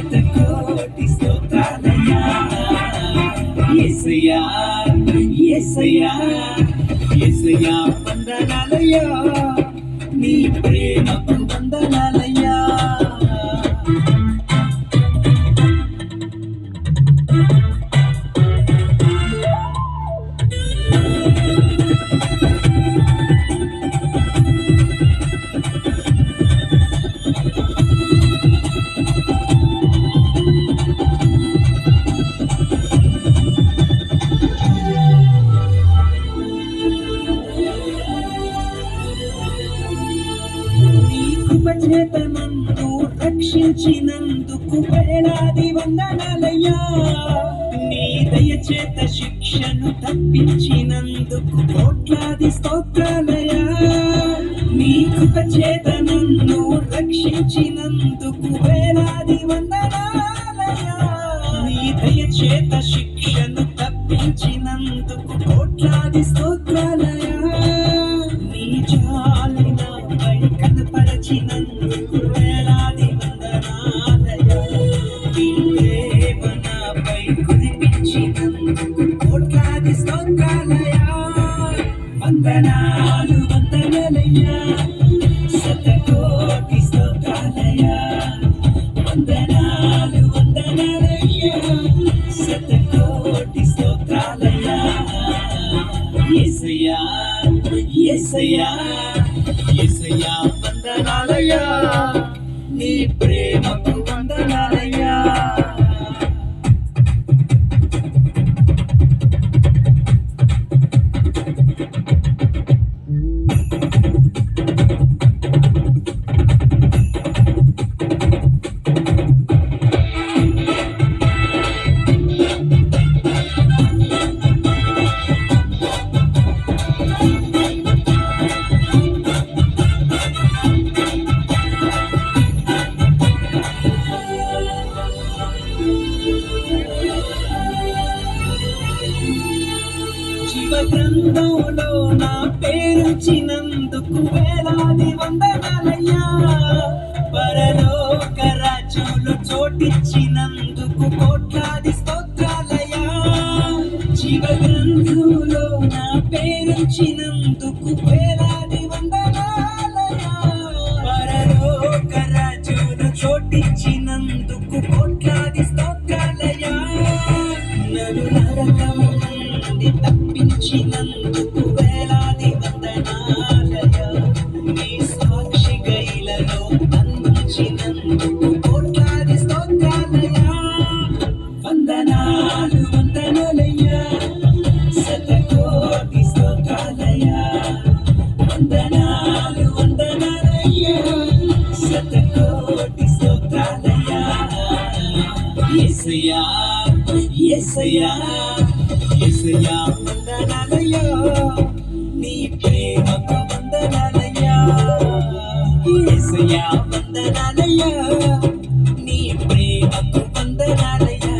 శతకోటి స్తోత్రాలయ్యా. యేసయ్యా యేసయ్యా యేసయ్యా వందనాలయ్యా. నీ ప్రేమకు వందనాలయ్యా. కృప రక్షించినందుకు వేలాది వందనాలయ్యా. నీ దయచేత శిక్షను తప్పించినందుకు కోట్లాది స్తోత్రాలయ్యా. నీ కృప చేత నన్ను రక్షించినందుకు వేలాది వందనాలయ్యా. నీ దయచేత శిక్షను తప్పించినందుకు కోట్లాది స్తోత్ర వందనాలు వందనాలయ్యా శతకోటి స్తోత్రాలయ్యా. వందనాలు వందనాలయ్యా శతకోటి స్తోత్రాలయ్యా యేసయ్యా యేసయ్యా యేసయ్యా వందనాలయ్యా నీ ప్రేమ పేరుచినందుకు వేలాది వందనాలయ్యా. పరలోక రాజ్యంలో చోటిచ్చినందుకు కోట్లాది స్తోత్రాలయ్యా. జీవ గ్రంథంలో నా పేరుచినందుకు వేలాది వందనాలయ్యా. పరలోక రాజ్యంలో చోటిచ్చినందుకు కోట్లాది స్తోత్రాలయ్యా. నరు నరకము యేసయ్యా యేసయ్యా యేసయ్యా వందనాలయ్యా. నీ ప్రేమకు వందనాలయ్యా. యేసయ్యా. వందనాలయ్యా. నీ ప్రేమకు వందనాలయ్యా.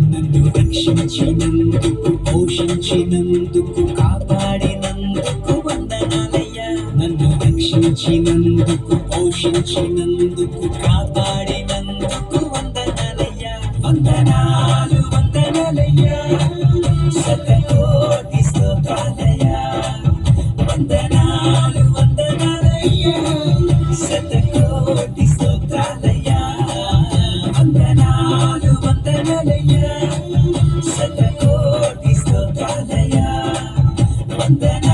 నన్ను రక్షించినందుకు పోషించినందుకు కాపాడినందుకు వందనాలయ్యా. నన్ను రక్షించినందుకు పోషించినందుకు కాపాడినందుకు వందనాలయ్యా. వందనాలు వందనాలయ్యా. శతకోటి స్తోత్రాలయ్యా. వందనాలు వందనాలయ్యా. శతకోటి Santana.